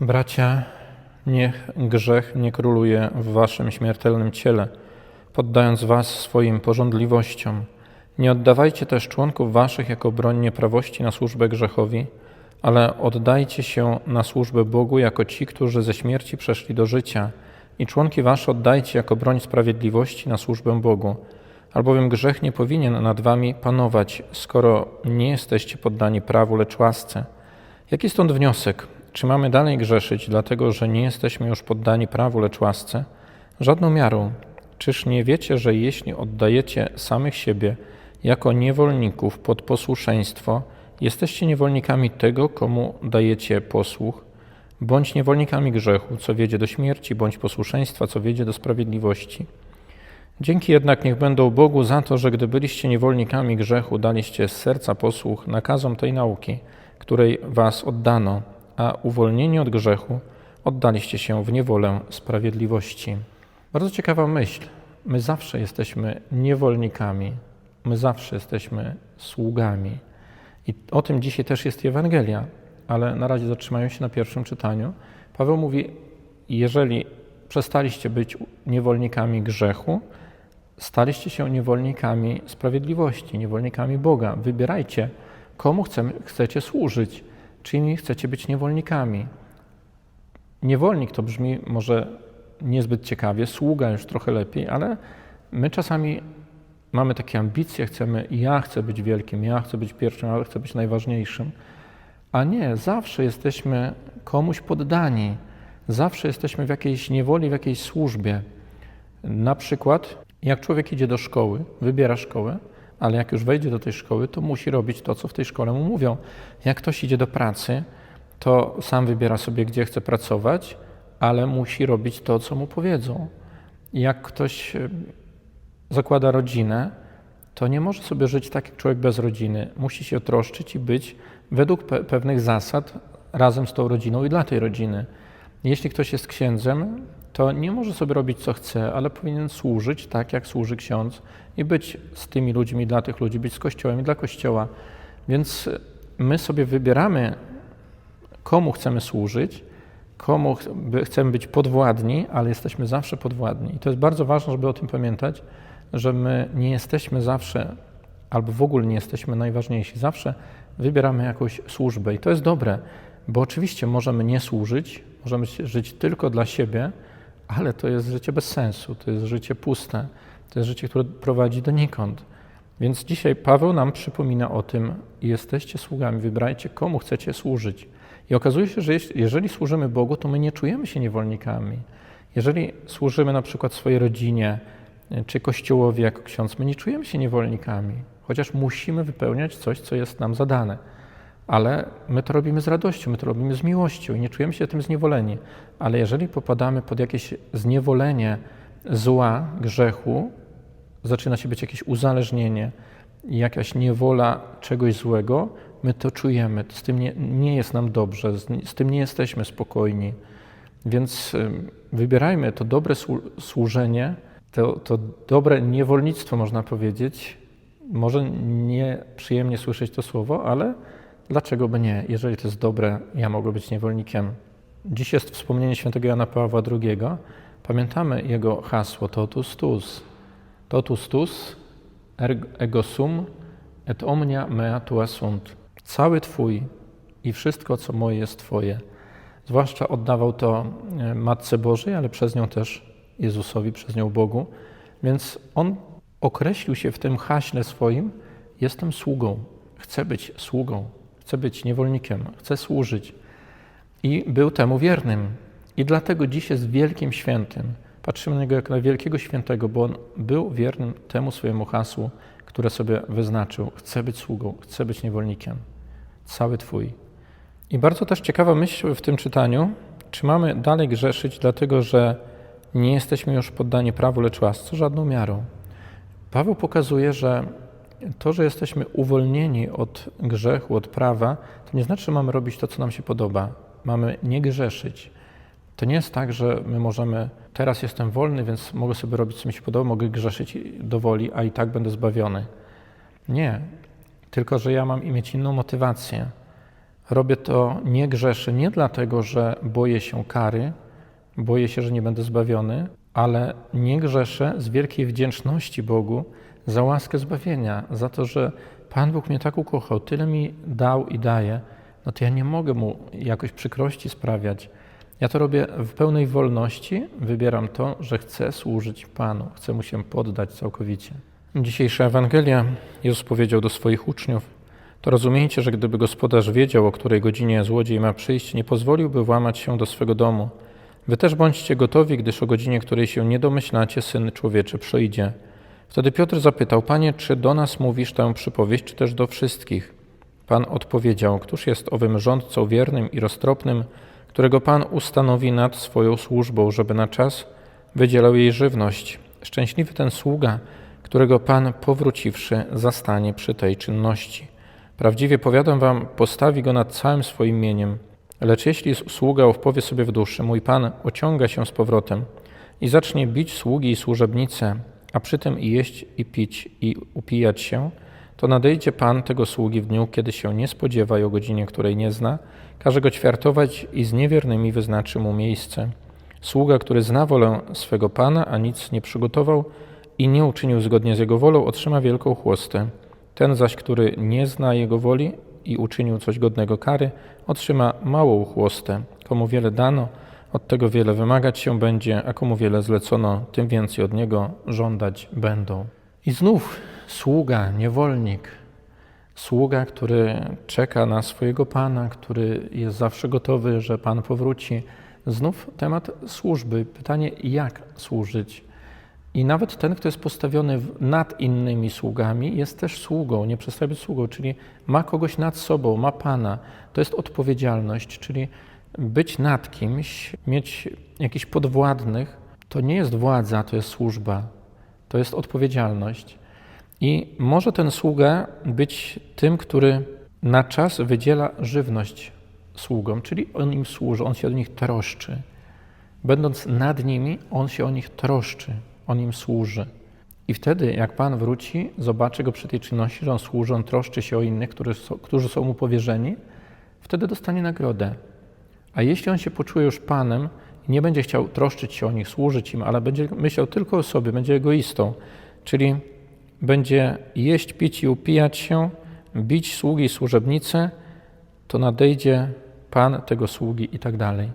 Bracia, niech grzech nie króluje w waszym śmiertelnym ciele, poddając was swoim porządliwościom. Nie oddawajcie też członków waszych jako broń nieprawości na służbę grzechowi, ale oddajcie się na służbę Bogu jako ci, którzy ze śmierci przeszli do życia i członki wasze oddajcie jako broń sprawiedliwości na służbę Bogu. Albowiem grzech nie powinien nad wami panować, skoro nie jesteście poddani prawu, lecz łasce. Jaki stąd wniosek? Czy mamy dalej grzeszyć, dlatego że nie jesteśmy już poddani prawu, lecz łasce? Żadną miarą. Czyż nie wiecie, że jeśli oddajecie samych siebie jako niewolników pod posłuszeństwo, jesteście niewolnikami tego, komu dajecie posłuch, bądź niewolnikami grzechu, co wiedzie do śmierci, bądź posłuszeństwa, co wiedzie do sprawiedliwości. Dzięki jednak niech będą Bogu za to, że gdy byliście niewolnikami grzechu, daliście z serca posłuch nakazom tej nauki, której was oddano, a uwolnieni od grzechu oddaliście się w niewolę sprawiedliwości. Bardzo ciekawa myśl. My zawsze jesteśmy niewolnikami, my zawsze jesteśmy sługami. I o tym dzisiaj też jest Ewangelia, ale na razie zatrzymają się na pierwszym czytaniu. Paweł mówi: Jeżeli przestaliście być niewolnikami grzechu, staliście się niewolnikami sprawiedliwości, niewolnikami Boga. Wybierajcie, komu chcemy, chcecie służyć, czyimi chcecie być niewolnikami. Niewolnik to brzmi może niezbyt ciekawie, sługa już trochę lepiej, ale my czasami mamy takie ambicje, chcemy, ja chcę być wielkim, ja chcę być pierwszym, ja chcę być najważniejszym. A nie, zawsze jesteśmy komuś poddani, zawsze jesteśmy w jakiejś niewoli, w jakiejś służbie. Na przykład, jak człowiek idzie do szkoły, wybiera szkołę, ale jak już wejdzie do tej szkoły, to musi robić to, co w tej szkole mu mówią. Jak ktoś idzie do pracy, to sam wybiera sobie, gdzie chce pracować, ale musi robić to, co mu powiedzą. Jak ktoś e, zakłada rodzinę, to nie może sobie żyć tak jak człowiek bez rodziny. Musi się troszczyć i być według pe pewnych zasad razem z tą rodziną i dla tej rodziny. Jeśli ktoś jest księdzem, to nie może sobie robić co chce, ale powinien służyć tak, jak służy ksiądz i być z tymi ludźmi, dla tych ludzi, być z Kościołem i dla Kościoła. Więc my sobie wybieramy, komu chcemy służyć, komu chcemy być podwładni, ale jesteśmy zawsze podwładni. I to jest bardzo ważne, żeby o tym pamiętać, że my nie jesteśmy zawsze, albo w ogóle nie jesteśmy najważniejsi. Zawsze wybieramy jakąś służbę i to jest dobre, bo oczywiście możemy nie służyć, możemy żyć tylko dla siebie, ale to jest życie bez sensu, to jest życie puste, to jest życie, które prowadzi donikąd. Więc dzisiaj Paweł nam przypomina o tym, jesteście sługami, wybrajcie, komu chcecie służyć. I okazuje się, że jeżeli służymy Bogu, to my nie czujemy się niewolnikami. Jeżeli służymy na przykład swojej rodzinie czy Kościołowi jako ksiądz, my nie czujemy się niewolnikami, chociaż musimy wypełniać coś, co jest nam zadane. Ale my to robimy z radością, my to robimy z miłością i nie czujemy się tym zniewoleni. Ale jeżeli popadamy pod jakieś zniewolenie zła, grzechu, zaczyna się być jakieś uzależnienie, jakaś niewola czegoś złego, my to czujemy. Z tym nie, nie jest nam dobrze, z, z, tym nie jesteśmy spokojni. Więc wybierajmy to dobre służenie, to, to dobre niewolnictwo, można powiedzieć. Może nie przyjemnie słyszeć to słowo, ale dlaczego by nie? Jeżeli to jest dobre, ja mogę być niewolnikiem. Dziś jest wspomnienie świętego Jana Pawła II. Pamiętamy jego hasło totus tus. Totus tus, ego sum, et omnia mea tua sunt. Cały Twój i wszystko, co moje, jest Twoje. Zwłaszcza oddawał to e, Matce Bożej, ale przez nią też Jezusowi, przez nią Bogu. Więc on określił się w tym haśle swoim: Jestem sługą, chcę być sługą, chcę być niewolnikiem, chcę służyć. I był temu wiernym. I dlatego dziś jest wielkim świętym. Patrzymy na niego jak na wielkiego świętego, bo on był wiernym temu swojemu hasłu, które sobie wyznaczył. Chcę być sługą, chcę być niewolnikiem. Cały Twój. I bardzo też ciekawa myśl w tym czytaniu, czy mamy dalej grzeszyć, dlatego że nie jesteśmy już poddani prawu, lecz łasce, żadną miarą. Paweł pokazuje, że to, że jesteśmy uwolnieni od grzechu, od prawa, to nie znaczy, że mamy robić to, co nam się podoba. Mamy nie grzeszyć. To nie jest tak, że my możemy, teraz jestem wolny, więc mogę sobie robić, co mi się podoba, mogę grzeszyć do woli, a i tak będę zbawiony. Nie. Tylko, że ja mam mieć inną motywację. Robię to nie grzeszę, nie dlatego, że boję się kary, boję się, że nie będę zbawiony, ale nie grzeszę z wielkiej wdzięczności Bogu za łaskę zbawienia, za to, że Pan Bóg mnie tak ukochał, tyle mi dał i daje, no to ja nie mogę mu jakoś przykrości sprawiać. Ja to robię w pełnej wolności, wybieram to, że chcę służyć Panu, chcę mu się poddać całkowicie. Dzisiejsza Ewangelia Jezus powiedział do swoich uczniów: To rozumiecie, że gdyby gospodarz wiedział, o której godzinie złodziej ma przyjść, nie pozwoliłby włamać się do swego domu. Wy też bądźcie gotowi, gdyż o godzinie, której się nie domyślacie, syn człowieczy przyjdzie. Wtedy Piotr zapytał: Panie, czy do nas mówisz tę przypowieść, czy też do wszystkich? Pan odpowiedział: Któż jest owym rządcą wiernym i roztropnym, którego Pan ustanowi nad swoją służbą, żeby na czas wydzielał jej żywność? Szczęśliwy ten sługa, którego Pan powróciwszy zastanie przy tej czynności. Prawdziwie powiadam wam, postawi go nad całym swoim mieniem. Lecz jeśli sługa powie sobie w duszy, mój Pan ociąga się z powrotem i zacznie bić sługi i służebnice, a przy tym i jeść i pić i upijać się, to nadejdzie Pan tego sługi w dniu, kiedy się nie spodziewa i o godzinie, której nie zna, każe go ćwiartować i z niewiernymi wyznaczy mu miejsce. Sługa, który zna wolę swego Pana, a nic nie przygotował i nie uczynił zgodnie z jego wolą, otrzyma wielką chłostę. Ten zaś, który nie zna jego woli i uczynił coś godnego kary, otrzyma małą chłostę. Komu wiele dano, od tego wiele wymagać się będzie, a komu wiele zlecono, tym więcej od niego żądać będą. I znów sługa, niewolnik, sługa, który czeka na swojego pana, który jest zawsze gotowy, że pan powróci. Znów temat służby. Pytanie, jak służyć? I nawet ten, kto jest postawiony nad innymi sługami, jest też sługą, nie przestaje być sługą, czyli ma kogoś nad sobą, ma Pana. To jest odpowiedzialność, czyli być nad kimś, mieć jakichś podwładnych, to nie jest władza, to jest służba, to jest odpowiedzialność. I może ten sługa być tym, który na czas wydziela żywność sługom, czyli on im służy, on się o nich troszczy. Będąc nad nimi, on się o nich troszczy, on im służy. I wtedy, jak Pan wróci, zobaczy go przy tej czynności, że on służy, on troszczy się o innych, którzy są, którzy są mu powierzeni, wtedy dostanie nagrodę. A jeśli on się poczuje już Panem i nie będzie chciał troszczyć się o nich, służyć im, ale będzie myślał tylko o sobie, będzie egoistą, czyli będzie jeść, pić i upijać się, bić sługi i służebnice, to nadejdzie Pan tego sługi i tak dalej.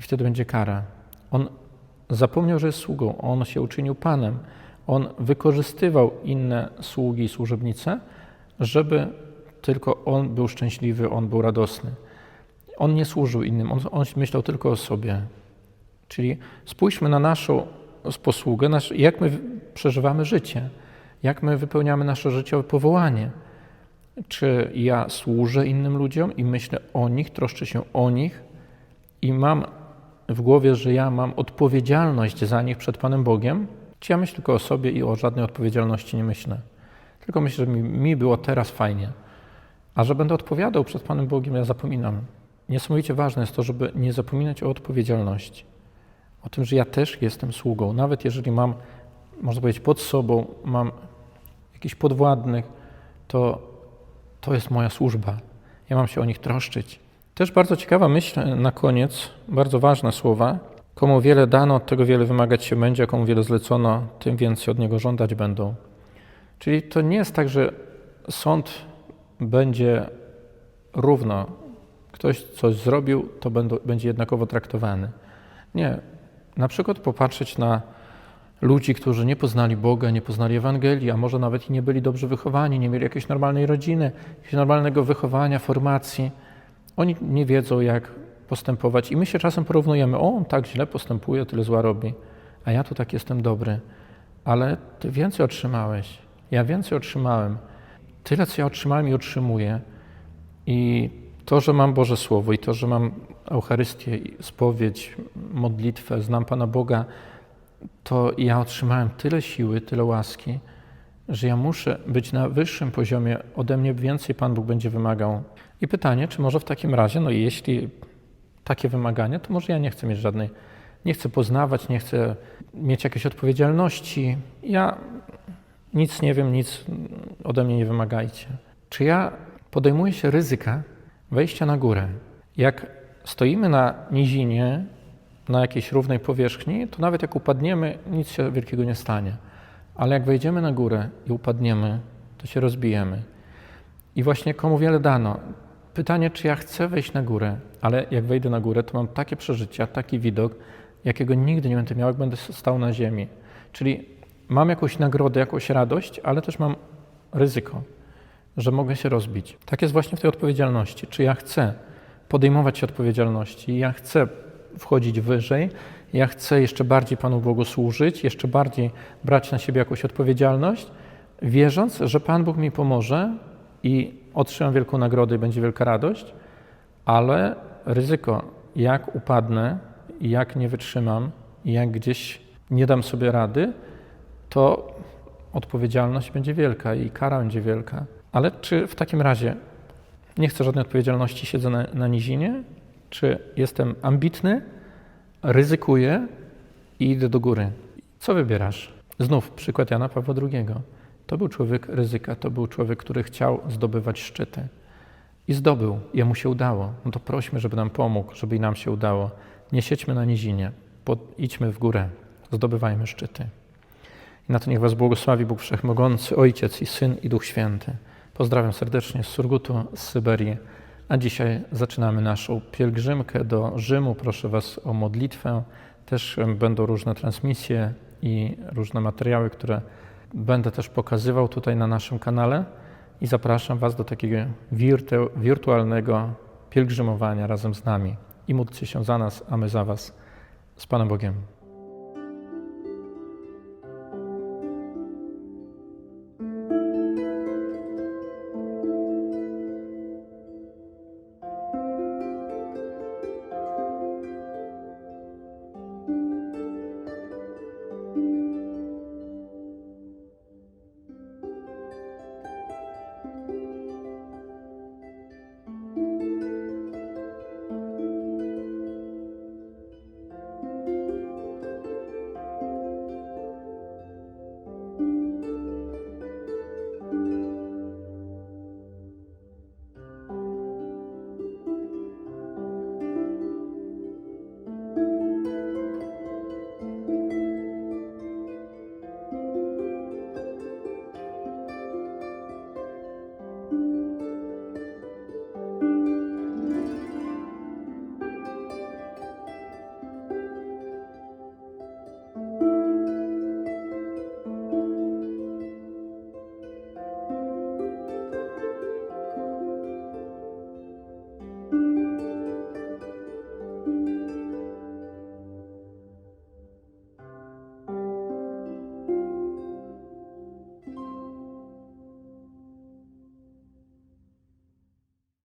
I wtedy będzie kara. On zapomniał, że jest sługą, on się uczynił Panem. On wykorzystywał inne sługi i służebnice, żeby tylko on był szczęśliwy, on był radosny. On nie służył innym, on, on myślał tylko o sobie. Czyli spójrzmy na naszą posługę, nasz, jak my przeżywamy życie, jak my wypełniamy nasze życiowe powołanie. Czy ja służę innym ludziom i myślę o nich, troszczę się o nich i mam w głowie, że ja mam odpowiedzialność za nich przed Panem Bogiem, czy ja myślę tylko o sobie i o żadnej odpowiedzialności nie myślę. Tylko myślę, że mi, mi było teraz fajnie. A że będę odpowiadał przed Panem Bogiem, ja zapominam. Niesamowicie ważne jest to, żeby nie zapominać o odpowiedzialności. O tym, że ja też jestem sługą. Nawet jeżeli mam, można powiedzieć, pod sobą, mam jakichś podwładnych, to to jest moja służba. Ja mam się o nich troszczyć. Też bardzo ciekawa myśl na koniec, bardzo ważne słowa. Komu wiele dano, od tego wiele wymagać się będzie, a komu wiele zlecono, tym więcej od niego żądać będą. Czyli to nie jest tak, że sąd będzie równo. Ktoś coś zrobił, to będzie jednakowo traktowany. Nie. Na przykład popatrzeć na ludzi, którzy nie poznali Boga, nie poznali Ewangelii, a może nawet i nie byli dobrze wychowani, nie mieli jakiejś normalnej rodziny, jakiegoś normalnego wychowania, formacji. Oni nie wiedzą, jak postępować i my się czasem porównujemy, o, on tak źle postępuje, tyle zła robi, a ja tu tak jestem dobry. Ale ty więcej otrzymałeś, ja więcej otrzymałem. Tyle, co ja otrzymałem i otrzymuję. I to, że mam Boże Słowo i to, że mam Eucharystię, spowiedź, modlitwę, znam Pana Boga, to ja otrzymałem tyle siły, tyle łaski, że ja muszę być na wyższym poziomie, ode mnie więcej Pan Bóg będzie wymagał. I pytanie, czy może w takim razie, no jeśli takie wymagania, to może ja nie chcę mieć żadnej, nie chcę poznawać, nie chcę mieć jakiejś odpowiedzialności. Ja nic nie wiem, nic ode mnie nie wymagajcie. Czy ja podejmuję się ryzyka, wejścia na górę. Jak stoimy na nizinie, na jakiejś równej powierzchni, to nawet jak upadniemy, nic się wielkiego nie stanie. Ale jak wejdziemy na górę i upadniemy, to się rozbijemy. I właśnie komu wiele dano. Pytanie, czy ja chcę wejść na górę, ale jak wejdę na górę, to mam takie przeżycia, taki widok, jakiego nigdy nie będę miał, jak będę stał na ziemi. Czyli mam jakąś nagrodę, jakąś radość, ale też mam ryzyko, że mogę się rozbić. Tak jest właśnie w tej odpowiedzialności. Czy ja chcę podejmować się odpowiedzialności, ja chcę wchodzić wyżej, ja chcę jeszcze bardziej Panu Bogu służyć, jeszcze bardziej brać na siebie jakąś odpowiedzialność, wierząc, że Pan Bóg mi pomoże i otrzymam wielką nagrodę i będzie wielka radość, ale ryzyko, jak upadnę, jak nie wytrzymam, jak gdzieś nie dam sobie rady, to odpowiedzialność będzie wielka i kara będzie wielka. Ale czy w takim razie nie chcę żadnej odpowiedzialności, siedzę na, na nizinie? Czy jestem ambitny, ryzykuję i idę do góry? Co wybierasz? Znów przykład Jana Pawła II. To był człowiek ryzyka, to był człowiek, który chciał zdobywać szczyty. I zdobył, jemu się udało. No to prośmy, żeby nam pomógł, żeby i nam się udało. Nie siedźmy na nizinie, pod, idźmy w górę, zdobywajmy szczyty. I na to niech Was błogosławi Bóg Wszechmogący, Ojciec i Syn i Duch Święty. Pozdrawiam serdecznie z Surgutu, z Syberii. A dzisiaj zaczynamy naszą pielgrzymkę do Rzymu. Proszę Was o modlitwę. Też będą różne transmisje i różne materiały, które będę też pokazywał tutaj na naszym kanale. I zapraszam Was do takiego wirtu, wirtualnego pielgrzymowania razem z nami. I módlcie się za nas, a my za Was. Z Panem Bogiem.